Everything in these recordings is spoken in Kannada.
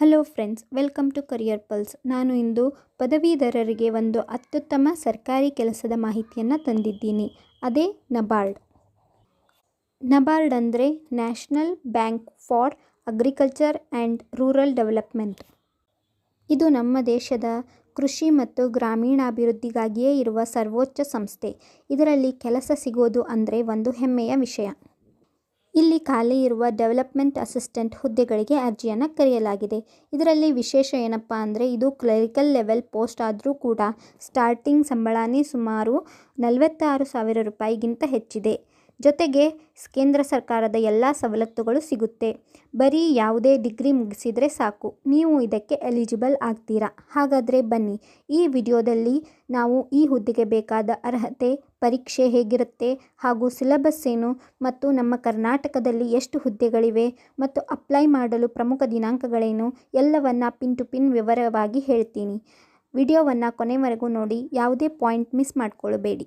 Hello friends, welcome to career pulse. ನಾನು ಇಂದು ಪದವೀಧರರಿಗೆ ಒಂದು ಅತ್ಯುತ್ತಮ ಸರ್ಕಾರಿ ಕೆಲಸದ ಮಾಹಿತಿಯನ್ನು ತಂದಿದ್ದೀನಿ. ಅದೇ ನಬಾರ್ಡ್. ನಬಾರ್ಡ್ ಅಂದರೆ national bank for agriculture and rural development. ಇದು ನಮ್ಮ ದೇಶದ ಕೃಷಿ ಮತ್ತು ಗ್ರಾಮೀಣಾಭಿವೃದ್ಧಿಗಾಗಿಯೇ ಇರುವ ಸರ್ವೋಚ್ಚ ಸಂಸ್ಥೆ. ಇದರಲ್ಲಿ ಕೆಲಸ ಸಿಗೋದು ಅಂದರೆ ಒಂದು ಹೆಮ್ಮೆಯ ವಿಷಯ. ಇಲ್ಲಿ ಖಾಲಿ ಇರುವ ಡೆವಲಪ್ಮೆಂಟ್ ಅಸಿಸ್ಟೆಂಟ್ ಹುದ್ದೆಗಳಿಗೆ ಅರ್ಜಿಯನ್ನು ಕರೆಯಲಾಗಿದೆ. ಇದರಲ್ಲಿ ವಿಶೇಷ ಏನಪ್ಪ ಅಂದರೆ ಇದು ಕ್ಲರಿಕಲ್ ಲೆವೆಲ್ ಪೋಸ್ಟ್ ಆದರೂ ಕೂಡ ಸ್ಟಾರ್ಟಿಂಗ್ ಸಂಬಳನೇ ಸುಮಾರು ನಲವತ್ತಾರು ಸಾವಿರ ರೂಪಾಯಿಗಿಂತ ಹೆಚ್ಚಿದೆ. ಜೊತೆಗೆ ಕೇಂದ್ರ ಸರ್ಕಾರದ ಎಲ್ಲ ಸವಲತ್ತುಗಳು ಸಿಗುತ್ತೆ. ಬರೀ ಯಾವುದೇ ಡಿಗ್ರಿ ಮುಗಿಸಿದರೆ ಸಾಕು. ನೀವು ಇದಕ್ಕೆ ಎಲಿಜಿಬಲ್ ಆಗ್ತೀರಾ? ಹಾಗಾದರೆ ಬನ್ನಿ. ಈ ವಿಡಿಯೋದಲ್ಲಿ ನಾವು ಈ ಹುದ್ದೆಗೆ ಬೇಕಾದ ಅರ್ಹತೆ, ಪರೀಕ್ಷೆ ಹೇಗಿರುತ್ತೆ ಹಾಗೂ ಸಿಲೆಬಸ್ ಏನು ಮತ್ತು ನಮ್ಮ ಕರ್ನಾಟಕದಲ್ಲಿ ಎಷ್ಟು ಹುದ್ದೆಗಳಿವೆ ಮತ್ತು ಅಪ್ಲೈ ಮಾಡಲು ಪ್ರಮುಖ ದಿನಾಂಕಗಳೇನು ಎಲ್ಲವನ್ನು ಪಿನ್ ಟು ಪಿನ್ ವಿವರವಾಗಿ ಹೇಳ್ತೀನಿ. ವಿಡಿಯೋವನ್ನು ಕೊನೆವರೆಗೂ ನೋಡಿ, ಯಾವುದೇ ಪಾಯಿಂಟ್ ಮಿಸ್ ಮಾಡಿಕೊಳ್ಳಬೇಡಿ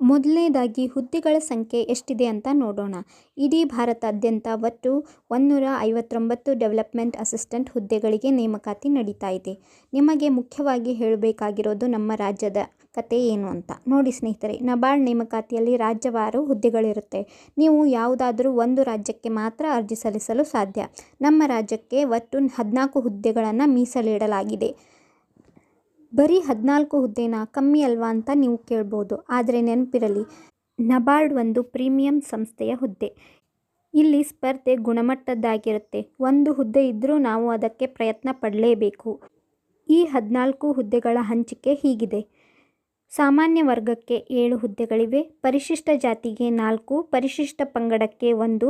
ಮೊದಲನೇದಾಗಿ ಹುದ್ದೆಗಳ ಸಂಖ್ಯೆ ಎಷ್ಟಿದೆ ಅಂತ ನೋಡೋಣ. ಇಡೀ ಭಾರತಾದ್ಯಂತ ಒಟ್ಟು ಒಂದೂರ ಐವತ್ತೊಂಬತ್ತು ಡೆವಲಪ್ಮೆಂಟ್ ಅಸಿಸ್ಟೆಂಟ್ ಹುದ್ದೆಗಳಿಗೆ ನೇಮಕಾತಿ ನಡೀತಾ ಇದೆ. ನಿಮಗೆ ಮುಖ್ಯವಾಗಿ ಹೇಳಬೇಕಾಗಿರೋದು ನಮ್ಮ ರಾಜ್ಯದ ಕತೆ ಏನು ಅಂತ. ನೋಡಿ ಸ್ನೇಹಿತರೆ, ನಬಾರ್ಡ್ ನೇಮಕಾತಿಯಲ್ಲಿ ರಾಜ್ಯವಾರು ಹುದ್ದೆಗಳಿರುತ್ತೆ. ನೀವು ಯಾವುದಾದರೂ ಒಂದು ರಾಜ್ಯಕ್ಕೆ ಮಾತ್ರ ಅರ್ಜಿ ಸಲ್ಲಿಸಲು ಸಾಧ್ಯ. ನಮ್ಮ ರಾಜ್ಯಕ್ಕೆ ಒಟ್ಟು ಹದಿನಾಲ್ಕು ಹುದ್ದೆಗಳನ್ನು ಮೀಸಲಿಡಲಾಗಿದೆ. ಬರೀ ಹದಿನಾಲ್ಕು ಹುದ್ದೆನ ಕಮ್ಮಿ ಅಲ್ವಾ ಅಂತ ನೀವು ಕೇಳ್ಬೋದು, ಆದರೆ ನೆನಪಿರಲಿ, ನಬಾರ್ಡ್ ಒಂದು ಪ್ರೀಮಿಯಂ ಸಂಸ್ಥೆಯ ಹುದ್ದೆ. ಇಲ್ಲಿ ಸ್ಪರ್ಧೆ ಗುಣಮಟ್ಟದ್ದಾಗಿರುತ್ತೆ, ಒಂದು ಹುದ್ದೆ ಇದ್ದರೂ ನಾವು ಅದಕ್ಕೆ ಪ್ರಯತ್ನ ಪಡಲೇಬೇಕು. ಈ ಹದಿನಾಲ್ಕು ಹುದ್ದೆಗಳ ಹಂಚಿಕೆ ಹೀಗಿದೆ. ಸಾಮಾನ್ಯ ವರ್ಗಕ್ಕೆ ಏಳು ಹುದ್ದೆಗಳಿವೆ, ಪರಿಶಿಷ್ಟ ಜಾತಿಗೆ ನಾಲ್ಕು, ಪರಿಶಿಷ್ಟ ಪಂಗಡಕ್ಕೆ ಒಂದು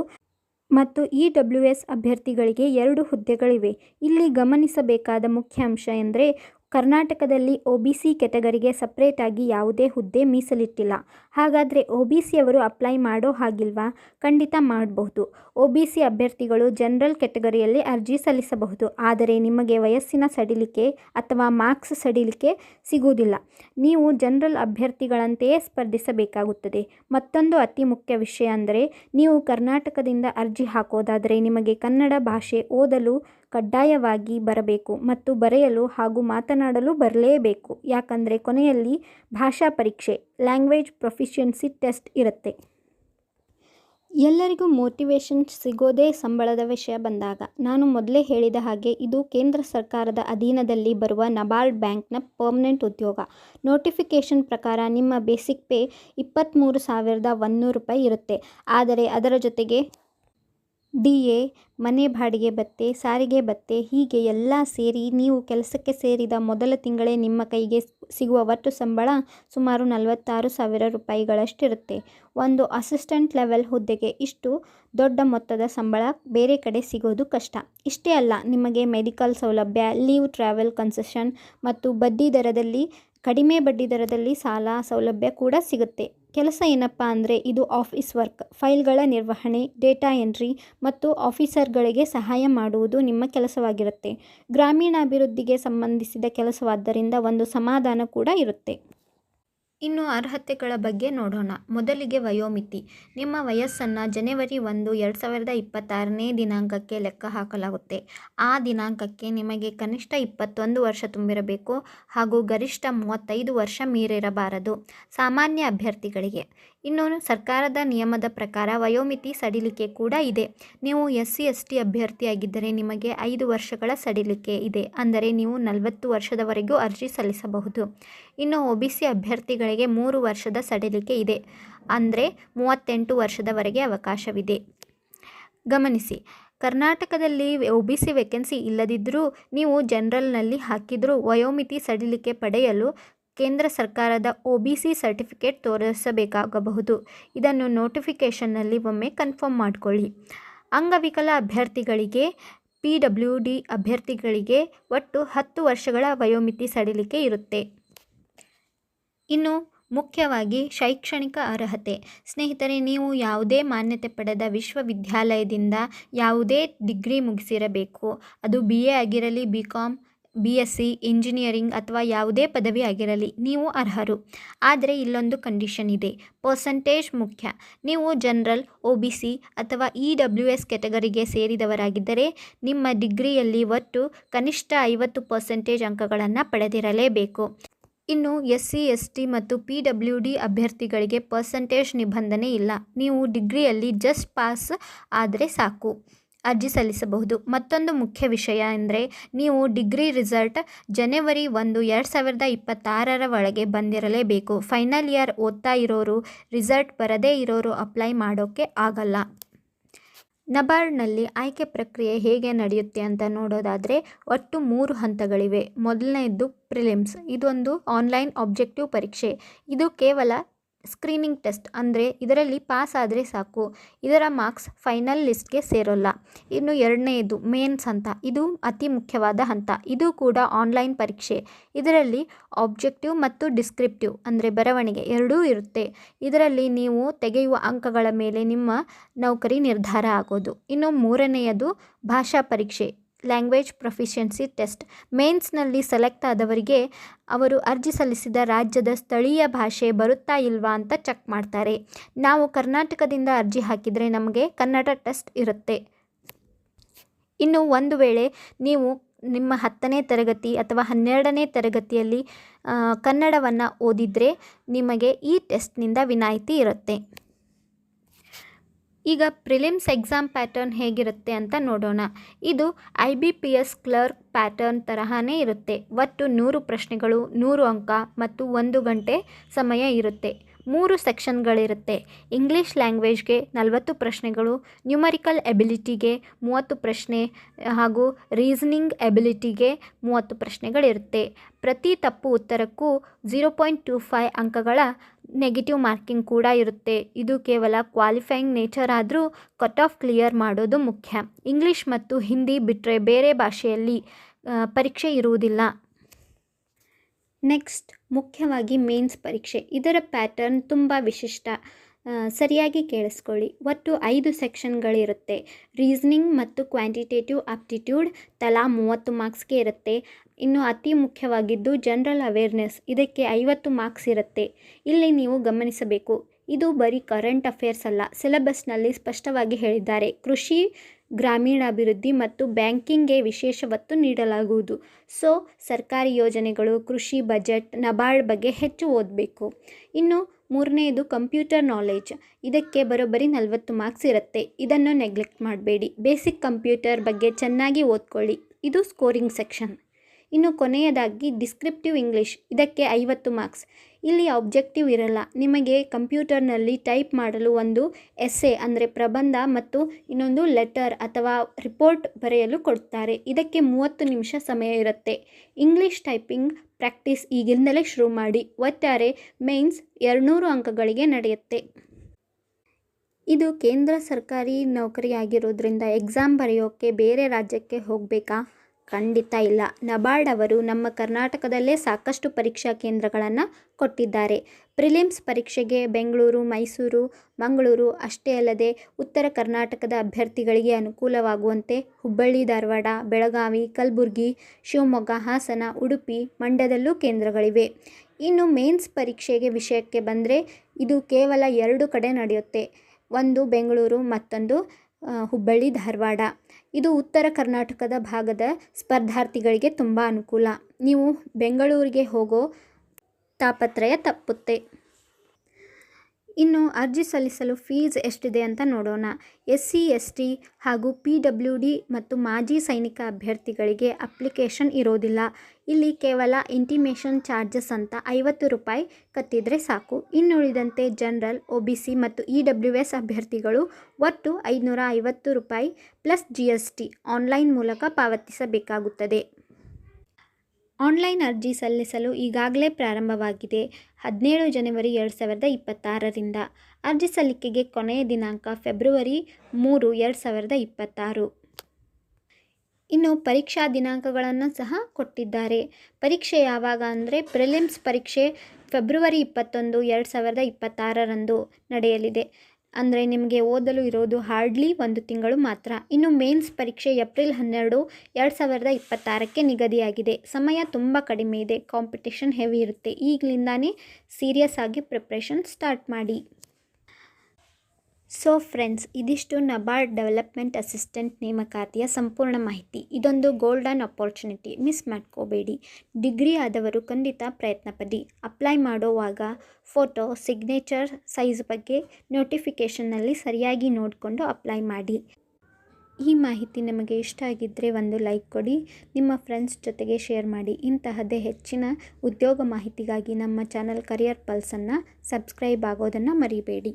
ಮತ್ತು ಇ ಡಬ್ಲ್ಯೂ ಎಸ್ ಅಭ್ಯರ್ಥಿಗಳಿಗೆ ಎರಡು ಹುದ್ದೆಗಳಿವೆ. ಇಲ್ಲಿ ಗಮನಿಸಬೇಕಾದ ಮುಖ್ಯ ಅಂಶ ಎಂದರೆ ಕರ್ನಾಟಕದಲ್ಲಿ ಒ ಬಿ ಸಿ ಕೆಟಗರಿಗೆ ಸಪ್ರೇಟಾಗಿ ಯಾವುದೇ ಹುದ್ದೆ ಮೀಸಲಿಟ್ಟಿಲ್ಲ. ಹಾಗಾದರೆ ಒ ಬಿ ಸಿಯವರು ಅಪ್ಲೈ ಮಾಡೋ ಹಾಗಿಲ್ವಾ? ಖಂಡಿತ ಮಾಡಬಹುದು. ಒ ಬಿ ಸಿ ಅಭ್ಯರ್ಥಿಗಳು ಜನರಲ್ ಕೆಟಗರಿಯಲ್ಲಿ ಅರ್ಜಿ ಸಲ್ಲಿಸಬಹುದು. ಆದರೆ ನಿಮಗೆ ವಯಸ್ಸಿನ ಸಡಿಲಿಕೆ ಅಥವಾ ಮಾರ್ಕ್ಸ್ ಸಡಿಲಿಕೆ ಸಿಗುವುದಿಲ್ಲ. ನೀವು ಜನರಲ್ ಅಭ್ಯರ್ಥಿಗಳಂತೆಯೇ ಸ್ಪರ್ಧಿಸಬೇಕಾಗುತ್ತದೆ. ಮತ್ತೊಂದು ಅತಿ ಮುಖ್ಯ ವಿಷಯ ಅಂದರೆ ನೀವು ಕರ್ನಾಟಕದಿಂದ ಅರ್ಜಿ ಹಾಕೋದಾದರೆ ನಿಮಗೆ ಕನ್ನಡ ಭಾಷೆ ಓದಲು ಕಡ್ಡಾಯವಾಗಿ ಬರಬೇಕು ಮತ್ತು ಬರೆಯಲು ಹಾಗೂ ಮಾತನಾಡಲು ಬರಲೇಬೇಕು. ಯಾಕಂದರೆ ಕೊನೆಯಲ್ಲಿ ಭಾಷಾ ಪರೀಕ್ಷೆ ಲ್ಯಾಂಗ್ವೇಜ್ ಪ್ರೊಫಿಷಿಯನ್ಸಿ ಟೆಸ್ಟ್ ಇರುತ್ತೆ. ಎಲ್ಲರಿಗೂ ಮೋಟಿವೇಶನ್ ಸಿಗೋದೇ ಸಂಬಳದ ವಿಷಯ ಬಂದಾಗ. ನಾನು ಮೊದಲೇ ಹೇಳಿದ ಹಾಗೆ ಇದು ಕೇಂದ್ರ ಸರ್ಕಾರದ ಅಧೀನದಲ್ಲಿ ಬರುವ ನಬಾರ್ಡ್ ಬ್ಯಾಂಕ್ನ ಪರ್ಮನೆಂಟ್ ಉದ್ಯೋಗ. ನೋಟಿಫಿಕೇಷನ್ ಪ್ರಕಾರ ನಿಮ್ಮ ಬೇಸಿಕ್ ಪೇ ಇಪ್ಪತ್ತ್ಮೂರು ಸಾವಿರದ ಒಂದುನೂರು ರೂಪಾಯಿ ಇರುತ್ತೆ. ಆದರೆ ಅದರ ಜೊತೆಗೆ ಡಿ ಎ, ಮನೆ ಬಾಡಿಗೆ ಭತ್ತೆ ಸಾರಿಗೆ ಭತ್ತೆ ಹೀಗೆ ಎಲ್ಲ ಸೇರಿ ನೀವು ಕೆಲಸಕ್ಕೆ ಸೇರಿದ ಮೊದಲ ತಿಂಗಳೇ ನಿಮ್ಮ ಕೈಗೆ ಸಿಗುವ ಒಟ್ಟು ಸಂಬಳ ಸುಮಾರು ನಲವತ್ತಾರು ಸಾವಿರ ರೂಪಾಯಿಗಳಷ್ಟಿರುತ್ತೆ. ಒಂದು ಅಸಿಸ್ಟೆಂಟ್ ಲೆವೆಲ್ ಹುದ್ದೆಗೆ ಇಷ್ಟು ದೊಡ್ಡ ಮೊತ್ತದ ಸಂಬಳ ಬೇರೆ ಕಡೆ ಸಿಗೋದು ಕಷ್ಟ. ಇಷ್ಟೇ ಅಲ್ಲ, ನಿಮಗೆ ಮೆಡಿಕಲ್ ಸೌಲಭ್ಯ, ಲೀವ್ ಟ್ರಾವೆಲ್ ಕನ್ಸೆಷನ್ ಮತ್ತು ಬಡ್ಡಿ ದರದಲ್ಲಿ, ಕಡಿಮೆ ಬಡ್ಡಿ ದರದಲ್ಲಿ ಸಾಲ ಸೌಲಭ್ಯ ಕೂಡ ಸಿಗುತ್ತೆ. ಕೆಲಸ ಏನಪ್ಪ ಅಂದರೆ ಇದು ಆಫೀಸ್ ವರ್ಕ್. ಫೈಲ್ಗಳ ನಿರ್ವಹಣೆ, ಡೇಟಾ ಎಂಟ್ರಿ ಮತ್ತು ಆಫೀಸರ್ಗಳಿಗೆ ಸಹಾಯ ಮಾಡುವುದು ನಿಮ್ಮ ಕೆಲಸವಾಗಿರುತ್ತೆ. ಗ್ರಾಮೀಣಾಭಿವೃದ್ಧಿಗೆ ಸಂಬಂಧಿಸಿದ ಕೆಲಸವಾದ್ದರಿಂದ ಒಂದು ಸಮಾಧಾನ ಕೂಡ ಇರುತ್ತೆ. ಇನ್ನು ಅರ್ಹತೆಗಳ ಬಗ್ಗೆ ನೋಡೋಣ. ಮೊದಲಿಗೆ ವಯೋಮಿತಿ. ನಿಮ್ಮ ವಯಸ್ಸನ್ನು ಜನವರಿ ಒಂದು, ಎರಡು ಸಾವಿರದ ಇಪ್ಪತ್ತಾರನೇ ದಿನಾಂಕಕ್ಕೆ ಲೆಕ್ಕ ಹಾಕಲಾಗುತ್ತೆ. ಆ ದಿನಾಂಕಕ್ಕೆ ನಿಮಗೆ ಕನಿಷ್ಠ ಇಪ್ಪತ್ತೊಂದು ವರ್ಷ ತುಂಬಿರಬೇಕು ಹಾಗೂ ಗರಿಷ್ಠ ಮೂವತ್ತೈದು ವರ್ಷ ಮೀರಿರಬಾರದು. ಸಾಮಾನ್ಯ ಅಭ್ಯರ್ಥಿಗಳಿಗೆ. ಇನ್ನು ಸರ್ಕಾರದ ನಿಯಮದ ಪ್ರಕಾರ ವಯೋಮಿತಿ ಸಡಿಲಿಕೆ ಕೂಡ ಇದೆ. ನೀವು ಎಸ್ ಸಿ ಎಸ್ ಟಿ ಅಭ್ಯರ್ಥಿಯಾಗಿದ್ದರೆ ನಿಮಗೆ ಐದು ವರ್ಷಗಳ ಸಡಿಲಿಕೆ ಇದೆ. ಅಂದರೆ ನೀವು ನಲವತ್ತು ವರ್ಷದವರೆಗೂ ಅರ್ಜಿ ಸಲ್ಲಿಸಬಹುದು. ಇನ್ನು ಒ ಬಿ ಸಿ ಅಭ್ಯರ್ಥಿಗಳಿಗೆ ಮೂರು ವರ್ಷದ ಸಡಿಲಿಕೆ ಇದೆ. ಅಂದರೆ ಮೂವತ್ತೆಂಟು ವರ್ಷದವರೆಗೆ ಅವಕಾಶವಿದೆ. ಗಮನಿಸಿ, ಕರ್ನಾಟಕದಲ್ಲಿ ಒ ಬಿ ಸಿ ವೇಕೆನ್ಸಿ ಇಲ್ಲದಿದ್ದರೂ ನೀವು ಜನರಲ್ನಲ್ಲಿ ಹಾಕಿದರೂ ವಯೋಮಿತಿ ಸಡಿಲಿಕೆ ಪಡೆಯಲು ಕೇಂದ್ರ ಸರ್ಕಾರದ ಒ ಬಿ ಸಿ ಸರ್ಟಿಫಿಕೇಟ್ ತೋರಿಸಬೇಕಾಗಬಹುದು. ಇದನ್ನು ನೋಟಿಫಿಕೇಷನ್ನಲ್ಲಿ ಒಮ್ಮೆ ಕನ್ಫರ್ಮ್ ಮಾಡಿಕೊಳ್ಳಿ. ಅಂಗವಿಕಲ ಅಭ್ಯರ್ಥಿಗಳಿಗೆ, ಪಿ ಡಬ್ಲ್ಯೂ ಡಿ ಅಭ್ಯರ್ಥಿಗಳಿಗೆ ಒಟ್ಟು ಹತ್ತು ವರ್ಷಗಳ ವಯೋಮಿತಿ ಸಡಿಲಿಕೆ ಇರುತ್ತೆ. ಇನ್ನು ಮುಖ್ಯವಾಗಿ ಶೈಕ್ಷಣಿಕ ಅರ್ಹತೆ. ಸ್ನೇಹಿತರೆ, ನೀವು ಯಾವುದೇ ಮಾನ್ಯತೆ ಪಡೆದ ವಿಶ್ವವಿದ್ಯಾಲಯದಿಂದ ಯಾವುದೇ ಡಿಗ್ರಿ ಮುಗಿಸಿರಬೇಕು. ಅದು ಬಿ ಎ ಆಗಿರಲಿ, B com B S C, engineering ಅಥವಾ ಯಾವುದೇ ಪದವಿ ಆಗಿರಲಿ, ನೀವು ಅರ್ಹರು. ಆದರೆ ಇಲ್ಲೊಂದು ಕಂಡೀಷನ್ ಇದೆ. ಪರ್ಸಂಟೇಜ್ ಮುಖ್ಯ. ನೀವು ಜನರಲ್, ಒ ಬಿ ಸಿ ಅಥವಾ ಇ ಡಬ್ಲ್ಯೂ ಎಸ್ ಕೆಟಗರಿಗೆ ಸೇರಿದವರಾಗಿದ್ದರೆ, ನಿಮ್ಮ ಡಿಗ್ರಿಯಲ್ಲಿ ಒಟ್ಟು ಕನಿಷ್ಠ ಐವತ್ತು ಪರ್ಸೆಂಟೇಜ್ ಅಂಕಗಳನ್ನು ಪಡೆದಿರಲೇಬೇಕು. ಇನ್ನು ಎಸ್ ಸಿ ಎಸ್ ಟಿ ಮತ್ತು ಪಿ ಡಬ್ಲ್ಯೂ ಡಿ ಅಭ್ಯರ್ಥಿಗಳಿಗೆ ಪರ್ಸಂಟೇಜ್ ನಿಬಂಧನೆ ಇಲ್ಲ. ನೀವು ಡಿಗ್ರಿಯಲ್ಲಿ ಜಸ್ಟ್ ಪಾಸ್ ಆದರೆ ಸಾಕು. ಅರ್ಜಿ ಸಲ್ಲಿಸಬಹುದು. ಮತ್ತೊಂದು ಮುಖ್ಯ ವಿಷಯ ಅಂದರೆ ನೀವು ಡಿಗ್ರಿ ರಿಸಲ್ಟ್ ಜನವರಿ ಒಂದು, ಎರಡು ಸಾವಿರದ ಇಪ್ಪತ್ತಾರರ ಒಳಗೆ ಬಂದಿರಲೇಬೇಕು. ಫೈನಲ್ ಇಯರ್ ಓದ್ತಾ ಇರೋರು ರಿಸಲ್ಟ್ ಬರದೇ ಇರೋರು ಅಪ್ಲೈ ಮಾಡೋಕ್ಕೆ ಆಗಲ್ಲ. ನಬಾರ್ಡ್ನಲ್ಲಿ ಆಯ್ಕೆ ಪ್ರಕ್ರಿಯೆ ಹೇಗೆ ನಡೆಯುತ್ತೆ ಅಂತ ನೋಡೋದಾದರೆ ಒಟ್ಟು ಮೂರು ಹಂತಗಳಿವೆ. ಮೊದಲನೆಯದ್ದು ಪ್ರಿಲಿಮ್ಸ್. ಇದೊಂದು ಆನ್ಲೈನ್ ಆಬ್ಜೆಕ್ಟಿವ್ ಪರೀಕ್ಷೆ. ಇದು ಕೇವಲ ಸ್ಕ್ರೀನಿಂಗ್ ಟೆಸ್ಟ್ ಅಂದರೆ ಇದರಲ್ಲಿ ಪಾಸ್ ಆದರೆ ಸಾಕು. ಇದರ ಮಾರ್ಕ್ಸ್ ಫೈನಲ್ ಲಿಸ್ಟ್ಗೆ ಸೇರೋಲ್ಲ. ಇನ್ನು ಎರಡನೆಯದು ಮೇನ್ಸ್ ಹಂತ. ಇದು ಅತಿ ಮುಖ್ಯವಾದ ಹಂತ. ಇದು ಕೂಡ ಆನ್ಲೈನ್ ಪರೀಕ್ಷೆ. ಇದರಲ್ಲಿ ಆಬ್ಜೆಕ್ಟಿವ್ ಮತ್ತು ಡಿಸ್ಕ್ರಿಪ್ಟಿವ್ ಅಂದರೆ ಬರವಣಿಗೆ ಎರಡೂ ಇರುತ್ತೆ. ಇದರಲ್ಲಿ ನೀವು ತೆಗೆಯುವ ಅಂಕಗಳ ಮೇಲೆ ನಿಮ್ಮ ನೌಕರಿ ನಿರ್ಧಾರ ಆಗೋದು. ಇನ್ನು ಮೂರನೆಯದು, ಭಾಷಾ ಪರೀಕ್ಷೆ. ಲ್ಯಾಂಗ್ವೇಜ್ ಪ್ರೊಫಿಷಿಯನ್ಸಿ ಟೆಸ್ಟ್ ಮೇನ್ಸ್ನಲ್ಲಿ ಸೆಲೆಕ್ಟ್ ಆದವರಿಗೆ ಅವರು ಅರ್ಜಿ ಸಲ್ಲಿಸಿದ ರಾಜ್ಯದ ಸ್ಥಳೀಯ ಭಾಷೆ ಬರುತ್ತಾ ಇಲ್ವಾ ಅಂತ ಚೆಕ್ ಮಾಡ್ತಾರೆ. ನಾವು ಕರ್ನಾಟಕದಿಂದ ಅರ್ಜಿ ಹಾಕಿದರೆ ನಮಗೆ ಕನ್ನಡ ಟೆಸ್ಟ್ ಇರುತ್ತೆ. ಇನ್ನು ಒಂದು ವೇಳೆ ನೀವು ನಿಮ್ಮ ಹತ್ತನೇ ತರಗತಿ ಅಥವಾ ಹನ್ನೆರಡನೇ ತರಗತಿಯಲ್ಲಿ ಕನ್ನಡವನ್ನು ಓದಿದರೆ ನಿಮಗೆ ಈ ಟೆಸ್ಟ್ನಿಂದ ವಿನಾಯಿತಿ ಇರುತ್ತೆ. ಈಗ ಪ್ರಿಲಿಮ್ಸ್ ಎಕ್ಸಾಮ್ ಪ್ಯಾಟರ್ನ್ ಹೇಗಿರುತ್ತೆ ಅಂತ ನೋಡೋಣ. ಇದು I B P S clerk pattern ತರಹನೇ ಇರುತ್ತೆ. ಒಟ್ಟು ನೂರು ಪ್ರಶ್ನೆಗಳು, ನೂರು ಅಂಕ ಮತ್ತು ಒಂದು ಗಂಟೆ ಸಮಯ ಇರುತ್ತೆ. ಮೂರು ಸೆಕ್ಷನ್ಗಳಿರುತ್ತೆ. ಇಂಗ್ಲೀಷ್ ಲ್ಯಾಂಗ್ವೇಜ್ಗೆ ನಲವತ್ತು ಪ್ರಶ್ನೆಗಳು ನ್ಯೂಮರಿಕಲ್ ಎಬಿಲಿಟಿಗೆ ಮೂವತ್ತು ಪ್ರಶ್ನೆ ಹಾಗೂ ರೀಸನಿಂಗ್ ಎಬಿಲಿಟಿಗೆ ಮೂವತ್ತು ಪ್ರಶ್ನೆಗಳಿರುತ್ತೆ. ಪ್ರತಿ ತಪ್ಪು ಉತ್ತರಕ್ಕೂ ಝೀರೋ ಪಾಯಿಂಟ್ ಟು ಫೈ ಅಂಕಗಳ ನೆಗೆಟಿವ್ ಮಾರ್ಕಿಂಗ್ ಕೂಡ ಇರುತ್ತೆ. ಇದು ಕೇವಲ ಕ್ವಾಲಿಫೈಯಿಂಗ್ ನೇಚರ್ ಆದರೂ ಕಟ್ ಆಫ್ ಕ್ಲಿಯರ್ ಮಾಡೋದು ಮುಖ್ಯ. ಇಂಗ್ಲೀಷ್ ಮತ್ತು ಹಿಂದಿ ಬಿಟ್ಟರೆ ಬೇರೆ ಭಾಷೆಯಲ್ಲಿ ಪರೀಕ್ಷೆ ಇರುವುದಿಲ್ಲ. ನೆಕ್ಸ್ಟ್ ಮುಖ್ಯವಾಗಿ ಮೇನ್ಸ್ ಪರೀಕ್ಷೆ. ಇದರ ಪ್ಯಾಟರ್ನ್ ತುಂಬ ವಿಶಿಷ್ಟ. ಸರಿಯಾಗಿ ಕೇಳಿಸ್ಕೊಳ್ಳಿ. ಒಟ್ಟು ಐದು ಸೆಕ್ಷನ್ಗಳಿರುತ್ತೆ. ರೀಸ್ನಿಂಗ್ ಮತ್ತು ಕ್ವಾಂಟಿಟೇಟಿವ್ ಆಪ್ಟಿಟ್ಯೂಡ್ ತಲಾ ಮೂವತ್ತು ಮಾರ್ಕ್ಸ್ಗೆ ಇರುತ್ತೆ. ಇನ್ನು ಅತಿ ಮುಖ್ಯವಾಗಿದ್ದು ಜನರಲ್ ಅವೇರ್ನೆಸ್. ಇದಕ್ಕೆ ಐವತ್ತು ಮಾರ್ಕ್ಸ್ ಇರುತ್ತೆ. ಇಲ್ಲಿ ನೀವು ಗಮನಿಸಬೇಕು. ಇದು ಬರೀ ಕರೆಂಟ್ ಅಫೇರ್ಸ್ ಅಲ್ಲ. ಸಿಲೆಬಸ್ನಲ್ಲಿ ಸ್ಪಷ್ಟವಾಗಿ ಹೇಳಿದ್ದಾರೆ. ಕೃಷಿ, ಗ್ರಾಮೀಣಾಭಿವೃದ್ಧಿ ಮತ್ತು ಬ್ಯಾಂಕಿಂಗ್ಗೆ ವಿಶೇಷ ಒತ್ತು ನೀಡಲಾಗುವುದು. ಸೊ, ಸರ್ಕಾರಿ ಯೋಜನೆಗಳು, ಕೃಷಿ ಬಜೆಟ್, ನಬಾರ್ಡ್ ಬಗ್ಗೆ ಹೆಚ್ಚು ಓದಬೇಕು. ಇನ್ನು ಮೂರನೆಯದು ಕಂಪ್ಯೂಟರ್ ನಾಲೆಜ್ ಇದಕ್ಕೆ ಬರೋಬ್ಬರಿ ನಲವತ್ತು ಮಾರ್ಕ್ಸ್ ಇರುತ್ತೆ. ಇದನ್ನು ನೆಗ್ಲೆಕ್ಟ್ ಮಾಡಬೇಡಿ. ಬೇಸಿಕ್ ಕಂಪ್ಯೂಟರ್ ಬಗ್ಗೆ ಚೆನ್ನಾಗಿ ಓದ್ಕೊಳ್ಳಿ. ಇದು ಸ್ಕೋರಿಂಗ್ ಸೆಕ್ಷನ್. ಇನ್ನು ಕೊನೆಯದಾಗಿ ಡಿಸ್ಕ್ರಿಪ್ಟಿವ್ ಇಂಗ್ಲೀಷ್. ಇದಕ್ಕೆ ಐವತ್ತು ಮಾರ್ಕ್ಸ್. ಇಲ್ಲಿ ಆಬ್ಜೆಕ್ಟಿವ್ ಇರಲ್ಲ. ನಿಮಗೆ ಕಂಪ್ಯೂಟರ್ನಲ್ಲಿ ಟೈಪ್ ಮಾಡಲು ಒಂದು ಎಸ್ಸೆ ಅಂದರೆ ಪ್ರಬಂಧ ಮತ್ತು ಇನ್ನೊಂದು ಲೆಟರ್ ಅಥವಾ ರಿಪೋರ್ಟ್ ಬರೆಯಲು ಕೊಡ್ತಾರೆ. ಇದಕ್ಕೆ ಮೂವತ್ತು ನಿಮಿಷ ಸಮಯ ಇರುತ್ತೆ. ಇಂಗ್ಲೀಷ್ ಟೈಪಿಂಗ್ ಪ್ರಾಕ್ಟೀಸ್ ಈಗಿಂದಲೇ ಶುರು ಮಾಡಿ. ಒಟ್ಟಾರೆ ಮೇನ್ಸ್ ಎರಡುನೂರು ಅಂಕಗಳಿಗೆ ನಡೆಯುತ್ತೆ. ಇದು ಕೇಂದ್ರ ಸರ್ಕಾರಿ ನೌಕರಿಯಾಗಿರೋದ್ರಿಂದ ಎಕ್ಸಾಮ್ ಬರೆಯೋಕ್ಕೆ ಬೇರೆ ರಾಜ್ಯಕ್ಕೆ ಹೋಗಬೇಕಾ? ಖಂಡಿತ ಇಲ್ಲ. ನಬಾರ್ಡ್ ಅವರು ನಮ್ಮ ಕರ್ನಾಟಕದಲ್ಲೇ ಸಾಕಷ್ಟು ಪರೀಕ್ಷಾ ಕೇಂದ್ರಗಳನ್ನು ಕೊಟ್ಟಿದ್ದಾರೆ. ಪ್ರಿಲಿಮ್ಸ್ ಪರೀಕ್ಷೆಗೆ ಬೆಂಗಳೂರು, ಮೈಸೂರು, ಮಂಗಳೂರು ಅಷ್ಟೇ ಅಲ್ಲದೆ ಉತ್ತರ ಕರ್ನಾಟಕದ ಅಭ್ಯರ್ಥಿಗಳಿಗೆ ಅನುಕೂಲವಾಗುವಂತೆ ಹುಬ್ಬಳ್ಳಿ, ಧಾರವಾಡ, ಬೆಳಗಾವಿ, ಕಲಬುರಗಿ, ಶಿವಮೊಗ್ಗ, ಹಾಸನ, ಉಡುಪಿ ಮಂಡ್ಯದಲ್ಲೂ ಕೇಂದ್ರಗಳಿವೆ. ಇನ್ನು ಮೇನ್ಸ್ ಪರೀಕ್ಷೆಗೆ ವಿಷಯಕ್ಕೆ ಬಂದರೆ ಇದು ಕೇವಲ ಎರಡು ಕಡೆ ನಡೆಯುತ್ತೆ. ಒಂದು ಬೆಂಗಳೂರು, ಮತ್ತೊಂದು ಹುಬ್ಬಳ್ಳಿ ಧಾರವಾಡ. ಇದು ಉತ್ತರ ಕರ್ನಾಟಕದ ಭಾಗದ ಸ್ಪರ್ಧಾರ್ಥಿಗಳಿಗೆ ತುಂಬ ಅನುಕೂಲ. ನೀವು ಬೆಂಗಳೂರಿಗೆ ಹೋಗೋ ತಾಪತ್ರಯ ತಪ್ಪುತ್ತೆ. ಇನ್ನು ಅರ್ಜಿ ಸಲ್ಲಿಸಲು ಫೀಸ್ ಎಷ್ಟಿದೆ ಅಂತ ನೋಡೋಣ. ಎಸ್ ಸಿ ಎಸ್ ಟಿ ಹಾಗೂ ಪಿ ಡಬ್ಲ್ಯೂ ಡಿ ಮತ್ತು ಮಾಜಿ ಸೈನಿಕ ಅಭ್ಯರ್ಥಿಗಳಿಗೆ ಅಪ್ಲಿಕೇಶನ್ ಇರೋದಿಲ್ಲ. ಇಲ್ಲಿ ಕೇವಲ ಇಂಟಿಮೇಷನ್ ಚಾರ್ಜಸ್ ಅಂತ ಐವತ್ತು ರೂಪಾಯಿ ಕತ್ತಿದ್ರೆ ಸಾಕು. ಇನ್ನುಳಿದಂತೆ ಜನರಲ್, ಒ ಬಿ ಸಿ ಮತ್ತು ಇ ಡಬ್ಲ್ಯೂ ಎಸ್ ಅಭ್ಯರ್ಥಿಗಳು ಒಟ್ಟು ಐದುನೂರ ಐವತ್ತು ರೂಪಾಯಿ plus G S T online ಮೂಲಕ ಪಾವತಿಸಬೇಕಾಗುತ್ತದೆ. ಆನ್ಲೈನ್ ಅರ್ಜಿ ಸಲ್ಲಿಸಲು ಈಗಾಗಲೇ ಪ್ರಾರಂಭವಾಗಿದೆ. ಹದಿನೇಳು ಜನವರಿ ಎರಡು ಸಾವಿರದ ಇಪ್ಪತ್ತಾರರಿಂದ. ಅರ್ಜಿ ಸಲ್ಲಿಕೆಗೆ ಕೊನೆಯ ದಿನಾಂಕ ಫೆಬ್ರವರಿ ಮೂರು ಎರಡು ಸಾವಿರದ ಇಪ್ಪತ್ತಾರು. ಇನ್ನು ಪರೀಕ್ಷಾ ದಿನಾಂಕಗಳನ್ನು ಸಹ ಕೊಟ್ಟಿದ್ದಾರೆ. ಪರೀಕ್ಷೆ ಯಾವಾಗ ಅಂದರೆ ಪ್ರಿಲಿಮ್ಸ್ ಪರೀಕ್ಷೆ ಫೆಬ್ರವರಿ ಇಪ್ಪತ್ತೊಂದು ಎರಡು ಸಾವಿರದ ಇಪ್ಪತ್ತಾರರಂದು ನಡೆಯಲಿದೆ. ಅಂದರೆ ನಿಮಗೆ ಓದಲು ಇರೋದು ಹಾರ್ಡ್ಲಿ ಒಂದು ತಿಂಗಳು ಮಾತ್ರ. ಇನ್ನು ಮೇನ್ಸ್ ಪರೀಕ್ಷೆ ಏಪ್ರಿಲ್ ಹನ್ನೆರಡು, ಎರಡು ಸಾವಿರದ ಇಪ್ಪತ್ತಾರಕ್ಕೆ ನಿಗದಿಯಾಗಿದೆ. ಸಮಯ ತುಂಬ ಕಡಿಮೆ ಇದೆ. ಕಾಂಪಿಟೇಷನ್ ಹೆವಿ ಇರುತ್ತೆ. ಈಗಲಿಂದಾನೇ ಸೀರಿಯಸ್ ಆಗಿ ಪ್ರಿಪ್ರೇಷನ್ ಸ್ಟಾರ್ಟ್ ಮಾಡಿ. ಸೊ ಫ್ರೆಂಡ್ಸ್ ಇದಿಷ್ಟು ನಬಾರ್ಡ್ ಡೆವಲಪ್ಮೆಂಟ್ ಅಸಿಸ್ಟೆಂಟ್ ನೇಮಕಾತಿಯ ಸಂಪೂರ್ಣ ಮಾಹಿತಿ. ಇದೊಂದು ಗೋಲ್ಡನ್ ಅಪರ್ಚುನಿಟಿ ಮಿಸ್ ಮಾಡ್ಕೋಬೇಡಿ. ಡಿಗ್ರಿ ಆದವರು ಖಂಡಿತ ಪ್ರಯತ್ನ ಪಡಿ ಅಪ್ಲೈ ಮಾಡುವಾಗ ಫೋಟೋ ಸಿಗ್ನೇಚರ್ ಸೈಜ್ ಬಗ್ಗೆ ನೋಟಿಫಿಕೇಷನ್ನಲ್ಲಿ ಸರಿಯಾಗಿ ನೋಡಿಕೊಂಡು ಅಪ್ಲೈ ಮಾಡಿ. ಈ ಮಾಹಿತಿ ನಿಮಗೆ ಇಷ್ಟ ಆಗಿದ್ದರೆ ಒಂದು ಲೈಕ್ ಕೊಡಿ. ನಿಮ್ಮ ಫ್ರೆಂಡ್ಸ್ ಜೊತೆಗೆ ಶೇರ್ ಮಾಡಿ. ಇಂತಹದ್ದೇ ಹೆಚ್ಚಿನ ಉದ್ಯೋಗ ಮಾಹಿತಿಗಾಗಿ ನಮ್ಮ ಚಾನಲ್ ಕರಿಯರ್ ಪಲ್ಸನ್ನು ಸಬ್ಸ್ಕ್ರೈಬ್ ಆಗೋದನ್ನು ಮರಿಬೇಡಿ.